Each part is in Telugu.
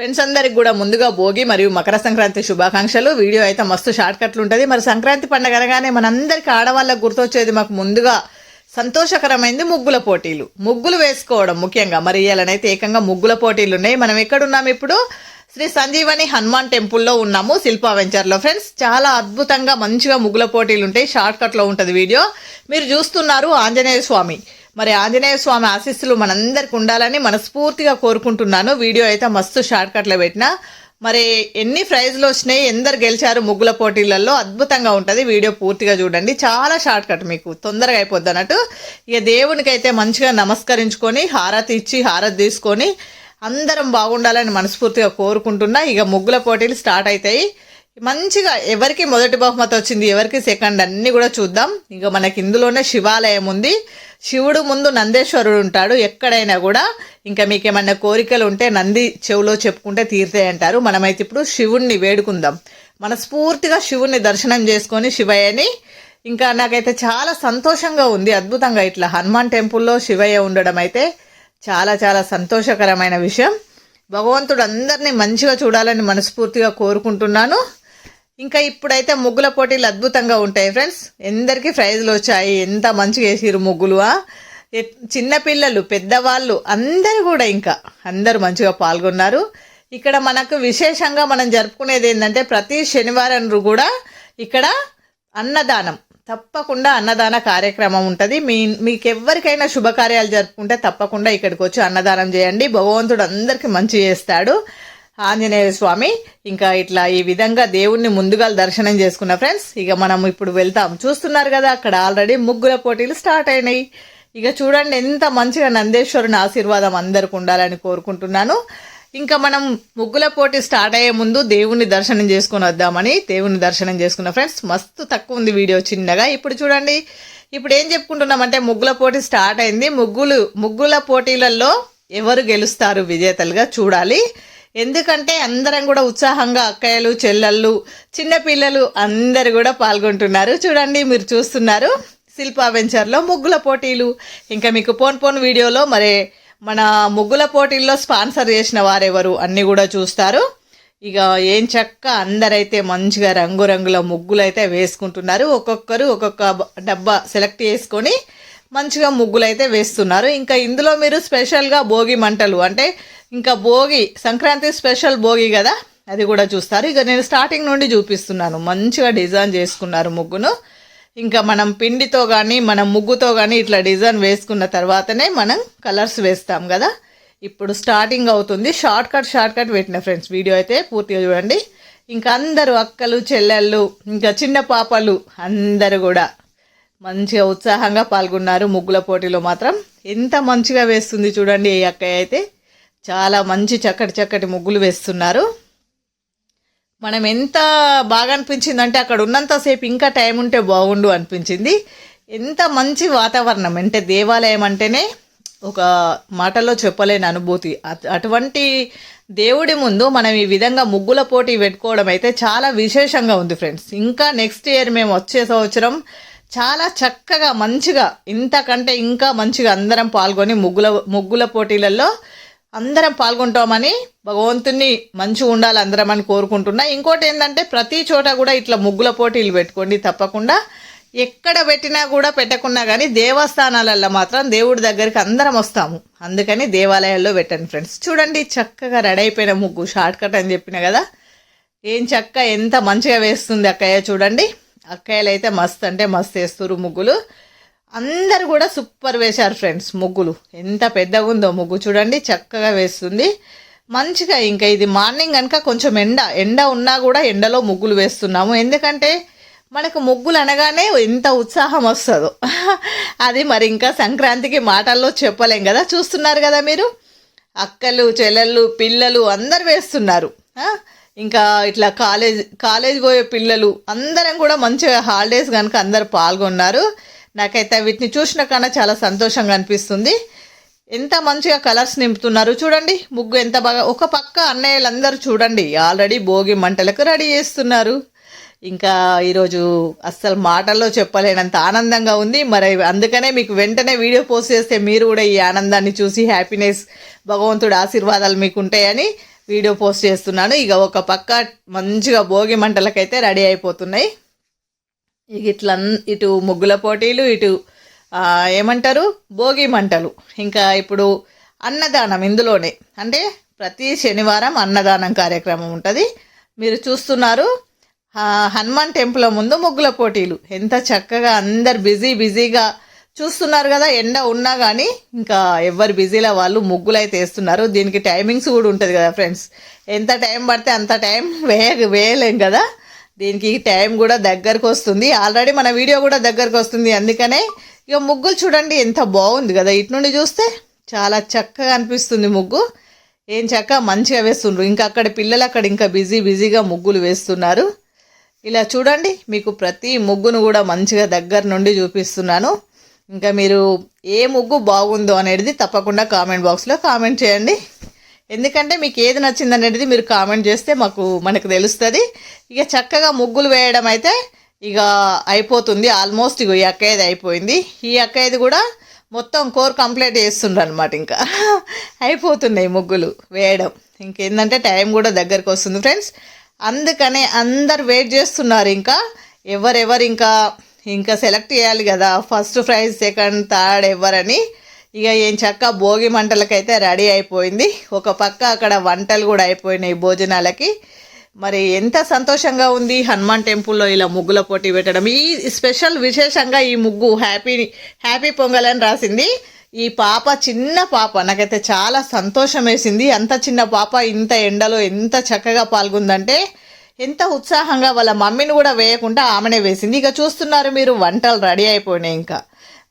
ఫ్రెండ్స్ అందరికి కూడా ముందుగా భోగి మరియు మకర సంక్రాంతి శుభాకాంక్షలు. వీడియో అయితే మస్తు షార్ట్ కట్లు ఉంటుంది. మరి సంక్రాంతి పండగ అనగానే మనందరికి ఆడవాళ్ళకు గుర్తొచ్చేది మాకు ముందుగా సంతోషకరమైంది ముగ్గుల పోటీలు. ముగ్గులు వేసుకోవడం ముఖ్యంగా. మరి ఇవాళనైతే ఏకంగా ముగ్గుల పోటీలు ఉన్నాయి. మనం ఎక్కడున్నాం ఇప్పుడు? శ్రీ సంజీవని హనుమాన్ టెంపుల్లో ఉన్నాము శిల్పా వెంచర్లో ఫ్రెండ్స్ చాలా అద్భుతంగా మంచిగా ముగ్గుల పోటీలు ఉంటాయి షార్ట్ కట్లో ఉంటుంది వీడియో. మీరు చూస్తున్నారు ఆంజనేయ స్వామి. మరి ఆంజనేయ స్వామి ఆశీస్సులు మనందరికి ఉండాలని మనస్ఫూర్తిగా కోరుకుంటున్నాను. వీడియో అయితే మస్తు షార్ట్ కట్లో పెట్టిన. మరి ఎన్ని ప్రైజ్లు వచ్చినాయి ఎందరు గెలిచారు ముగ్గుల పోటీలలో అద్భుతంగా ఉంటుంది. వీడియో పూర్తిగా చూడండి. చాలా షార్ట్ కట్ మీకు. తొందరగా అయిపోద్ది అన్నట్టు ఇక దేవునికి అయితే మంచిగా నమస్కరించుకొని హారతి ఇచ్చి హారతి తీసుకొని అందరం బాగుండాలని మనస్ఫూర్తిగా కోరుకుంటున్నా. ఇక ముగ్గుల పోటీలు స్టార్ట్ అవుతాయి మంచిగా ఎవరికి మొదటి బహుమతి వచ్చింది ఎవరికి సెకండ్ అన్నీ కూడా చూద్దాం. ఇక మనకి ఇందులోనే శివాలయం ఉంది. శివుడు ముందు నందేశ్వరుడు ఉంటాడు ఎక్కడైనా కూడా. ఇంకా మీకు ఏమైనా కోరికలు ఉంటే నంది చెవులో చెప్పుకుంటే తీరుతాయి అంటారు. మనమైతే ఇప్పుడు శివుణ్ణి వేడుకుందాం. మనస్ఫూర్తిగా శివుణ్ణి దర్శనం చేసుకొని శివయ్యని. ఇంకా నాకైతే చాలా సంతోషంగా ఉంది అద్భుతంగా ఇట్లా హనుమాన్ టెంపుల్లో శివయ్య ఉండడం అయితే. చాలా చాలా సంతోషకరమైన విషయం. భగవంతుడు అందరినీ మంచిగా చూడాలని మనస్ఫూర్తిగా కోరుకుంటున్నాను. ఇంకా ఇప్పుడైతే ముగ్గుల పోటీలు అద్భుతంగా ఉంటాయి ఫ్రెండ్స్. ఎందరికీ ప్రైజ్లు వచ్చాయి? ఎంత మంచిగా వేసిరు ముగ్గులు చిన్నపిల్లలు పెద్దవాళ్ళు అందరూ కూడా ఇంకా అందరూ మంచిగా పాల్గొన్నారు. ఇక్కడ మనకు విశేషంగా మనం జరుపుకునేది ఏంటంటే ప్రతి శనివారం కూడా ఇక్కడ అన్నదానం. తప్పకుండా అన్నదాన కార్యక్రమం ఉంటుంది. మీ మీకు ఎవరికైనా శుభకార్యాలు జరుపుకుంటే తప్పకుండా ఇక్కడికి వచ్చి అన్నదానం చేయండి. భగవంతుడు అందరికీ మంచి చేస్తాడు. ఆంజనేయ స్వామి ఇంకా ఇట్లా ఈ విధంగా దేవుణ్ణి ముందుగా దర్శనం చేసుకున్న ఫ్రెండ్స్ ఇక మనం ఇప్పుడు వెళ్తాం. చూస్తున్నారు కదా అక్కడ ఆల్రెడీ ముగ్గుల పోటీలు స్టార్ట్ అయినాయి. ఇక చూడండి ఎంత మంచిగా నందేశ్వరుని ఆశీర్వాదం అందరికి ఉండాలని కోరుకుంటున్నాను. ఇంకా మనం ముగ్గుల పోటీ స్టార్ట్ అయ్యే ముందు దేవుని దర్శనం చేసుకుని వద్దామని దేవుని దర్శనం చేసుకున్న ఫ్రెండ్స్ మస్తు తక్కువ ఉంది వీడియో చిన్నగా. ఇప్పుడు చూడండి ఇప్పుడు ఏం చెప్పుకుంటున్నామంటే ముగ్గుల పోటీ స్టార్ట్ అయింది. ముగ్గులు ముగ్గుల పోటీలలో ఎవరు గెలుస్తారు విజేతలుగా చూడాలి. ఎందుకంటే అందరం కూడా ఉత్సాహంగా అక్కయ్యలు చెల్లెళ్ళు చిన్నపిల్లలు అందరు కూడా పాల్గొంటున్నారు. చూడండి మీరు చూస్తున్నారు శిల్పా వెంచర్లో ముగ్గుల పోటీలు. ఇంకా మీకు పోన్ పోన్ వీడియోలో మరి మన ముగ్గుల పోటీల్లో స్పాన్సర్ చేసిన వారెవరు అన్నీ కూడా చూస్తారు. ఇక ఏం చక్క అందరైతే మంచిగా రంగురంగుల ముగ్గులు అయితే వేసుకుంటున్నారు. ఒక్కొక్కరు ఒక్కొక్క డబ్బా సెలెక్ట్ చేసుకొని మంచిగా ముగ్గులు అయితే వేస్తున్నారు. ఇంకా ఇందులో మీరు స్పెషల్గా భోగి మంటలు అంటే ఇంకా భోగి సంక్రాంతి స్పెషల్ భోగి కదా అది కూడా చూస్తారు. ఇక నేను స్టార్టింగ్ నుండి చూపిస్తున్నాను. మంచిగా డిజైన్ చేసుకున్నారు ముగ్గును. ఇంకా మనం పిండితో కానీ మనం ముగ్గుతో కానీ ఇట్లా డిజైన్ వేసుకున్న తర్వాతనే మనం కలర్స్ వేస్తాం కదా. ఇప్పుడు స్టార్టింగ్ అవుతుంది. షార్ట్ కట్ షార్ట్ కట్ పెట్టిన ఫ్రెండ్స్ వీడియో అయితే పూర్తిగా చూడండి. ఇంకా అందరూ అక్కలు చెల్లెళ్ళు ఇంకా చిన్న పాపలు అందరూ కూడా మంచిగా ఉత్సాహంగా పాల్గొన్నారు ముగ్గుల పోటీలో మాత్రం. ఎంత మంచిగా వేస్తుంది చూడండి ఈ అక్కయ్య అయితే. చాలా మంచి చక్కటి చక్కటి ముగ్గులు వేస్తున్నారు. మనం ఎంత బాగా అనిపించింది అంటే అక్కడ ఉన్నంతసేపు ఇంకా టైం ఉంటే బాగుండు అనిపించింది. ఎంత మంచి వాతావరణం అంటే దేవాలయం అంటేనే ఒక మాటలో చెప్పలేని అనుభూతి. అట్- అటువంటి దేవుడి ముందు మనం ఈ విధంగా ముగ్గుల పోటీ పెట్టుకోవడం అయితే చాలా విశేషంగా ఉంది ఫ్రెండ్స్. ఇంకా నెక్స్ట్ ఇయర్ మేము వచ్చే సంవత్సరం చాలా చక్కగా మంచిగా ఇంతకంటే ఇంకా మంచిగా అందరం పాల్గొని ముగ్గుల ముగ్గుల పోటీలలో అందరం పాల్గొంటామని భగవంతుని మంచిగా ఉండాలి అందరం అని కోరుకుంటున్నా. ఇంకోటి ఏంటంటే ప్రతి చోట కూడా ఇట్లా ముగ్గుల పోటీలు పెట్టుకోండి తప్పకుండా. ఎక్కడ పెట్టినా కూడా పెట్టకున్నా కానీ దేవస్థానాలలో మాత్రం దేవుడి దగ్గరికి అందరం వస్తాము. అందుకని దేవాలయాల్లో పెట్టండి ఫ్రెండ్స్. చూడండి చక్కగా రెడీ అయిపోయిన ముగ్గు షార్ట్ కట్ అని చెప్పిన కదా. ఏం చక్క ఎంత మంచిగా వేస్తుంది అక్కయ్య చూడండి. అక్కయ్యలు అయితే మస్తు అంటే మస్తు వేస్తారు ముగ్గులు. అందరు కూడా సూపర్ వేశారు ఫ్రెండ్స్ ముగ్గులు. ఎంత పెద్దగా ఉందో ముగ్గు చూడండి చక్కగా వేస్తుంది. మంచిగా ఇంకా ఇది మార్నింగ్ కనుక కొంచెం ఎండ ఎండ ఉన్నా కూడా ఎండలో ముగ్గులు వేస్తున్నాము. ఎందుకంటే మనకు ముగ్గులు అనగానే ఎంత ఉత్సాహం వస్తుందో. అది మరి ఇంకా సంక్రాంతికి మాటల్లో చెప్పలేం కదా. చూస్తున్నారు కదా మీరు? అక్కలు చెల్లెళ్ళు పిల్లలు అందరు వేస్తున్నారు. ఇంకా ఇట్లా కాలేజ్ కాలేజ్ పోయే పిల్లలు అందరం కూడా మంచిగా హాలిడేస్ కనుక అందరు పాల్గొన్నారు. నాకైతే వీటిని చూసిన కన్నా చాలా సంతోషంగా అనిపిస్తుంది. ఎంత మంచిగా కలర్స్ నింపుతున్నారు చూడండి. ముగ్గు ఎంత బాగా ఒక పక్క అన్నయ్యలందరూ చూడండి. ఆల్రెడీ భోగి మంటలకు రెడీ చేస్తున్నారు. ఇంకా ఈరోజు అస్సలు మాటల్లో చెప్పలేనంత ఆనందంగా ఉంది. మరి అందుకనే మీకు వెంటనే వీడియో పోస్ట్ చేస్తే మీరు కూడా ఈ ఆనందాన్ని చూసి హ్యాపీనెస్ భగవంతుడు ఆశీర్వాదాలు మీకు ఉంటాయని వీడియో పోస్ట్ చేస్తున్నాను. ఇక ఒక పక్క మంచిగా భోగి మంటలకైతే రెడీ అయిపోతున్నాయి. ఇక ఇట్లా అన్- ఇటు ముగ్గుల పోటీలు ఇటు ఏమంటారు? భోగి మంటలు. ఇంకా ఇప్పుడు అన్నదానం ఇందులోనే. అంటే ప్రతి శనివారం అన్నదానం కార్యక్రమం ఉంటుంది. మీరు చూస్తున్నారు హనుమాన్ టెంపుల్ ముందు ముగ్గుల పోటీలు. ఎంత చక్కగా అందరు బిజీ బిజీగా చూస్తున్నారు కదా ఎండ ఉన్నా కానీ ఇంకా ఎవరు బిజీలో వాళ్ళు ముగ్గులు అయితే వేస్తున్నారు. దీనికి టైమింగ్స్ కూడా ఉంటుంది కదా ఫ్రెండ్స్. ఎంత టైం పడితే అంత టైం వేయ వేయలేం కదా. దీనికి టైం కూడా దగ్గరకు వస్తుంది. ఆల్రెడీ మన వీడియో కూడా దగ్గరకు వస్తుంది. అందుకనే ఇక ముగ్గులు చూడండి ఎంత బాగుంది కదా. ఇటు నుండి చూస్తే చాలా చక్కగా అనిపిస్తుంది ముగ్గు. ఏం చక్కగా మంచిగా వేస్తుండ్రు. ఇంకా అక్కడ పిల్లలు అక్కడ ఇంకా బిజీ బిజీగా ముగ్గులు వేస్తున్నారు. ఇలా చూడండి మీకు ప్రతి ముగ్గును కూడా మంచిగా దగ్గర నుండి చూపిస్తున్నాను. ఇంకా మీరు ఏ ముగ్గు బాగుందో అనేది తప్పకుండా కామెంట్ బాక్స్లో కామెంట్ చేయండి. ఎందుకంటే మీకు ఏది నచ్చింది అనేది మీరు కామెంట్ చేస్తే మాకు మనకు తెలుస్తుంది. ఇక చక్కగా ముగ్గులు వేయడం అయితే ఇక అయిపోతుంది. ఆల్మోస్ట్ ఇక ఈ అక్కయ్యది అయిపోయింది. ఈ అక్కయ్యది కూడా మొత్తం కోర్ కంప్లీట్ చేస్తుండ్రు అనమాట ఇంకా. అయిపోతున్నాయి ముగ్గులు వేయడం. ఇంకేందంటే టైం కూడా దగ్గరకు వస్తుంది ఫ్రెండ్స్. అందుకనే అందరు వెయిట్ చేస్తున్నారు ఇంకా. ఎవరెవరు ఇంకా ఇంకా సెలెక్ట్ చేయాలి కదా. ఫస్ట్ ప్రైజ్ సెకండ్ థర్డ్ ఎవరని. ఇక ఏం చక్క భోగి మంటలకైతే రెడీ అయిపోయింది. ఒక పక్క అక్కడ వంటలు కూడా అయిపోయినాయి భోజనాలకి. మరి ఎంత సంతోషంగా ఉంది హనుమాన్ టెంపుల్లో ఇలా ముగ్గుల పోటీ పెట్టడం. ఈ స్పెషల్ విశేషంగా ఈ ముగ్గు హ్యాపీ హ్యాపీ పొంగల్ అని రాసింది. ఈ పాప చిన్న పాప నాకైతే చాలా సంతోషం వేసింది. అంత చిన్న పాప ఇంత ఎండలో ఎంత చక్కగా పాల్గొందంటే ఎంత ఉత్సాహంగా వాళ్ళ మమ్మీని కూడా వేయకుండా ఆమెనే వేసింది. ఇక చూస్తున్నారు మీరు వంటలు రెడీ అయిపోయినాయి ఇంకా.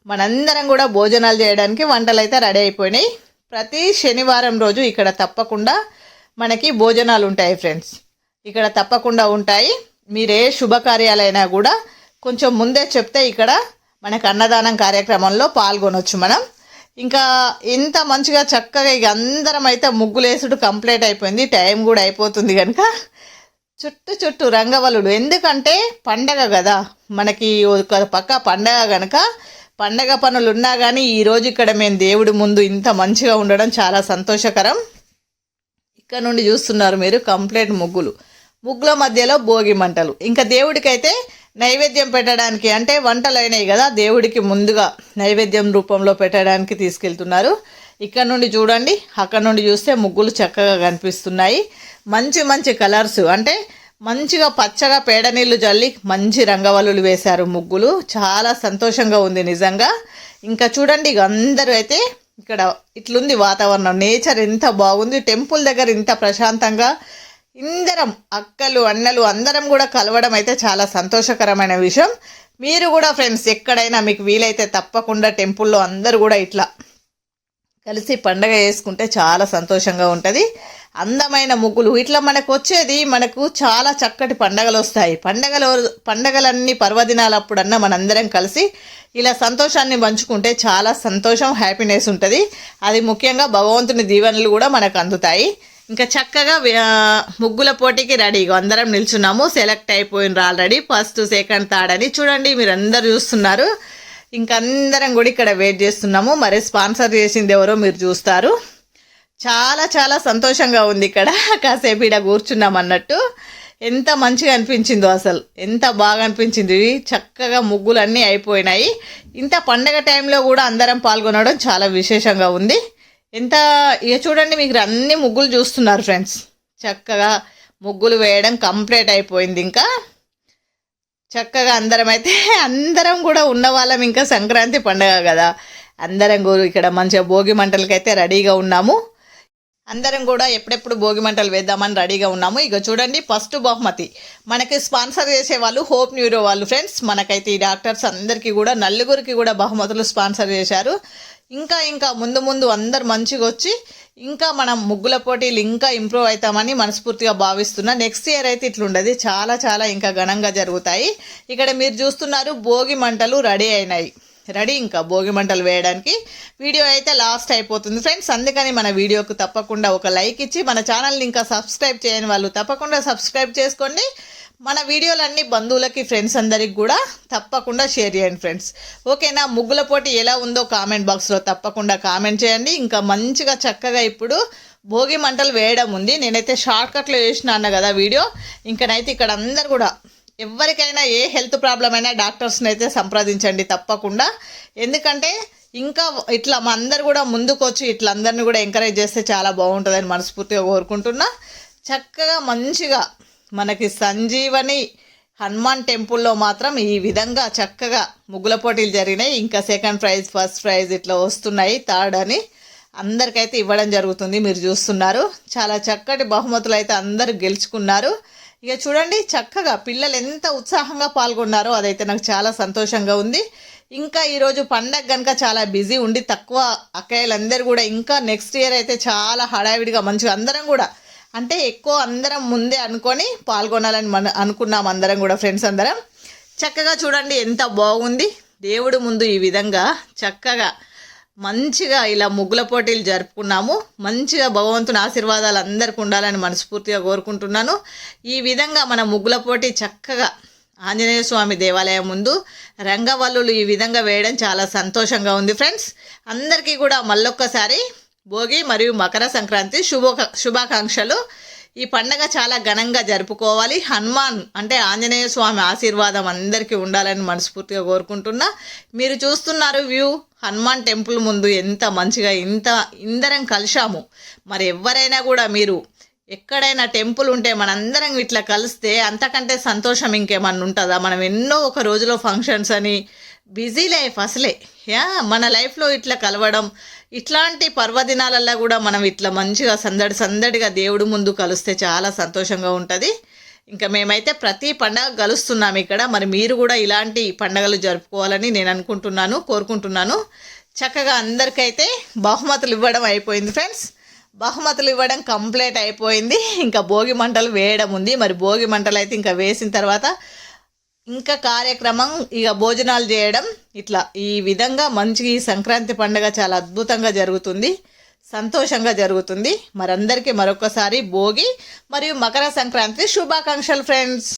మనందరం కూడా భోజనాలు చేయడానికి వంటలు అయితే రెడీ అయిపోయినాయి. ప్రతి శనివారం రోజు ఇక్కడ తప్పకుండా మనకి భోజనాలు ఉంటాయి ఫ్రెండ్స్. ఇక్కడ తప్పకుండా ఉంటాయి. మీరే శుభకార్యాలైనా కూడా కొంచెం ముందే చెప్తే ఇక్కడ మనకు అన్నదానం కార్యక్రమంలో పాల్గొనొచ్చు మనం. ఇంకా ఇంత మంచిగా చక్కగా ఇక అందరం అయితే ముగ్గులేసుడు కంప్లీట్ అయిపోయింది. టైం కూడా అయిపోతుంది కనుక. చుట్టూ చుట్టూ రంగవల్లుడు ఎందుకంటే పండగ కదా. మనకి ఒక పక్క పండగ కనుక పండగ పనులు ఉన్నా కానీ ఈరోజు ఇక్కడ మేము దేవుడి ముందు ఇంత మంచిగా ఉండడం చాలా సంతోషకరం. ఇక్కడ నుండి చూస్తున్నారు మీరు కంప్లీట్ ముగ్గులు. ముగ్గుల మధ్యలో భోగి మంటలు. ఇంకా దేవుడికైతే నైవేద్యం పెట్టడానికి అంటే వంటలు అయినాయి కదా దేవుడికి ముందుగా నైవేద్యం రూపంలో పెట్టడానికి తీసుకెళ్తున్నారు. ఇక్కడ నుండి చూడండి అక్కడ నుండి చూస్తే ముగ్గులు చక్కగా కనిపిస్తున్నాయి. మంచి మంచి కలర్స్ అంటే మంచిగా పచ్చగా పేడ నీళ్ళు జల్లి మంచి రంగవల్లులు వేశారు ముగ్గులు. చాలా సంతోషంగా ఉంది నిజంగా. ఇంకా చూడండి ఇక అందరూ అయితే ఇక్కడ ఇట్లుంది వాతావరణం. నేచర్ ఎంత బాగుంది. టెంపుల్ దగ్గర ఇంత ప్రశాంతంగా ఇందరం అక్కలు అన్నలు అందరం కూడా కలవడం అయితే చాలా సంతోషకరమైన విషయం. మీరు కూడా ఫ్రెండ్స్ ఎక్కడైనా మీకు వీలైతే తప్పకుండా టెంపుల్లో అందరూ కూడా ఇట్లా కలిసి పండగ చేసుకుంటే చాలా సంతోషంగా ఉంటుంది. అందమైన ముగ్గులు. ఇట్లా మనకు వచ్చేది మనకు చాలా చక్కటి పండగలు వస్తాయి. పండగలు పండగలన్నీ పర్వదినాలప్పుడన్నా మనందరం కలిసి ఇలా సంతోషాన్ని పంచుకుంటే చాలా సంతోషం హ్యాపీనెస్ ఉంటుంది. అది ముఖ్యంగా భగవంతుని దీవెనలు కూడా మనకు అందుతాయి. ఇంకా చక్కగా ముగ్గుల పోటీకి రెడీ. అందరం నిల్చున్నాము. సెలెక్ట్ అయిపోయినరు ఆల్రెడీ. ఫస్ట్ సెకండ్ థర్డ్ అని చూడండి మీరు అందరు చూస్తున్నారు. ఇంకా అందరం కూడా ఇక్కడ వెయిట్ చేస్తున్నాము. మరి స్పాన్సర్ చేసింది ఎవరో మీరు చూస్తారు. చాలా చాలా సంతోషంగా ఉంది ఇక్కడ. కాసేపు ఇక్కడ కూర్చున్నాం అన్నట్టు. ఎంత మంచిగా అనిపించిందో అసలు. ఎంత బాగా అనిపించింది. చక్కగా ముగ్గులు అన్నీ అయిపోయినాయి. ఇంత పండగ టైంలో కూడా అందరం పాల్గొనడం చాలా విశేషంగా ఉంది. ఎంత ఇక చూడండి మీకు అన్ని ముగ్గులు చూస్తున్నారు ఫ్రెండ్స్. చక్కగా ముగ్గులు వేయడం కంప్లీట్ అయిపోయింది ఇంకా. చక్కగా అందరం అయితే అందరం కూడా ఉన్న వాళ్ళం ఇంకా సంక్రాంతి పండగ కదా. అందరం ఇక్కడ మంచిగా భోగి మంటలకైతే రెడీగా ఉన్నాము. అందరం కూడా ఎప్పుడెప్పుడు భోగి మంటలు వేద్దామని రెడీగా ఉన్నాము. ఇక చూడండి ఫస్ట్ బహుమతి. మనకి స్పాన్సర్ చేసే వాళ్ళు హోప్ న్యూరో వాళ్ళు ఫ్రెండ్స్. మనకైతే ఈ డాక్టర్స్ అందరికీ కూడా నలుగురికి కూడా బహుమతులు స్పాన్సర్ చేశారు. ఇంకా ఇంకా ముందు ముందు అందరు మంచిగా వచ్చి ఇంకా మనం ముగ్గుల పోటీలు ఇంకా ఇంప్రూవ్ అవుతామని మనస్ఫూర్తిగా భావిస్తున్నా. నెక్స్ట్ ఇయర్ అయితే ఇట్లుండదు. చాలా చాలా ఇంకా ఘనంగా జరుగుతాయి. ఇక్కడ మీరు చూస్తున్నారు భోగి మంటలు రెడీ అయినాయి. రెడీ. ఇంకా భోగి మంటలు వేయడానికి వీడియో అయితే లాస్ట్ అయిపోతుంది. ఫ్రెండ్స్ అందుకని మన వీడియోకు తప్పకుండా ఒక లైక్ ఇచ్చి మన ఛానల్ని ఇంకా సబ్స్క్రైబ్ చేయని వాళ్ళు తప్పకుండా సబ్స్క్రైబ్ చేసుకోండి. మన వీడియోలన్నీ బంధువులకి ఫ్రెండ్స్ అందరికి కూడా తప్పకుండా షేర్ చేయండి ఫ్రెండ్స్. ఓకేనా? ముగ్గుల పోటీ ఎలా ఉందో కామెంట్ బాక్స్లో తప్పకుండా కామెంట్ చేయండి. ఇంకా మంచిగా చక్కగా ఇప్పుడు భోగి మంటలు వేయడం ఉంది. నేనైతే షార్ట్ కట్లో అన్న కదా వీడియో. ఇంకనైతే ఇక్కడ అందరు కూడా ఎవరికైనా ఏ హెల్త్ ప్రాబ్లం అయినా డాక్టర్స్ని అయితే సంప్రదించండి తప్పకుండా. ఎందుకంటే ఇంకా ఇట్లా మా అందరు కూడా ముందుకొచ్చి ఇట్లా అందరిని కూడా ఎంకరేజ్ చేస్తే చాలా బాగుంటుందని మనస్ఫూర్తిగా కోరుకుంటున్నా. చక్కగా మంచిగా మనకి సంజీవని హనుమాన్ టెంపుల్లో మాత్రం ఈ విధంగా చక్కగా ముగ్గుల పోటీలు జరిగినాయి. ఇంకా సెకండ్ ప్రైజ్ ఫస్ట్ ప్రైజ్ ఇట్లా వస్తున్నాయి థర్డ్ అని అందరికైతే ఇవ్వడం జరుగుతుంది. మీరు చూస్తున్నారు. చాలా చక్కటి బహుమతులు అయితే అందరు గెలుచుకున్నారు. ఇక చూడండి చక్కగా పిల్లలు ఎంత ఉత్సాహంగా పాల్గొన్నారో అదైతే నాకు చాలా సంతోషంగా ఉంది. ఇంకా ఈరోజు పండగ కనుక చాలా బిజీ ఉండి తక్కువ అక్కయ్యలందరూ కూడా ఇంకా నెక్స్ట్ ఇయర్ అయితే చాలా హడావిడిగా మంచిగా అందరం కూడా అంటే ఎక్కువ అందరం ముందే అనుకొని పాల్గొనాలని మన అనుకున్నాం అందరం కూడా ఫ్రెండ్స్ అందరం. చక్కగా చూడండి ఎంత బాగుంది. దేవుడు ముందు ఈ విధంగా చక్కగా మంచిగా ఇలా ముగ్గుల పోటీలు జరుపుకున్నాము. మంచిగా భగవంతుని ఆశీర్వాదాలు అందరికి ఉండాలని మనస్ఫూర్తిగా కోరుకుంటున్నాను. ఈ విధంగా మన ముగ్గుల పోటీ చక్కగా ఆంజనేయ స్వామి దేవాలయం ముందు రంగవల్లులు ఈ విధంగా వేయడం చాలా సంతోషంగా ఉంది ఫ్రెండ్స్. అందరికీ కూడా మళ్ళొక్కసారి భోగి మరియు మకర సంక్రాంతి శుభ శుభాకాంక్షలు. ఈ పండగ చాలా ఘనంగా జరుపుకోవాలి. హనుమాన్ అంటే ఆంజనేయ స్వామి ఆశీర్వాదం అందరికీ ఉండాలని మనస్ఫూర్తిగా కోరుకుంటున్నా. మీరు చూస్తున్నారు వ్యూ. హనుమాన్ టెంపుల్ ముందు ఎంత మంచిగా ఇంత ఇందరం కలిశాము. మరి ఎవరైనా కూడా మీరు ఎక్కడైనా టెంపుల్ ఉంటే మనందరం ఇట్లా కలిస్తే అంతకంటే సంతోషం ఇంకేమన్నా ఉంటుందా? మనం ఎన్నో ఒక రోజులో ఫంక్షన్స్ అని బిజీ లైఫ్ అసలే. యా మన లైఫ్లో ఇట్లా కలవడం ఇట్లాంటి పర్వదినాలల్లో కూడా మనం ఇట్లా మంచిగా సందడి సందడిగా దేవుడు ముందు కలిస్తే చాలా సంతోషంగా ఉంటుంది. ఇంకా మేమైతే ప్రతి పండగ కలుస్తున్నాం ఇక్కడ. మరి మీరు కూడా ఇలాంటి పండగలు జరుపుకోవాలని నేను అనుకుంటున్నాను కోరుకుంటున్నాను. చక్కగా అందరికైతే బహుమతులు ఇవ్వడం అయిపోయింది ఫ్రెండ్స్. బహుమతులు ఇవ్వడం కంప్లీట్ అయిపోయింది. ఇంకా భోగి మంటలు వేయడం ఉంది. మరి భోగి మంటలు అయితే ఇంకా వేసిన తర్వాత ఇంకా కార్యక్రమం ఇక భోజనాలు చేయడం ఇట్లా ఈ విధంగా మంచి సంక్రాంతి పండుగ చాలా అద్భుతంగా జరుగుతుంది సంతోషంగా జరుగుతుంది. మరందరికీ మరొకసారి భోగి మరియు మకర సంక్రాంతి శుభాకాంక్షలు ఫ్రెండ్స్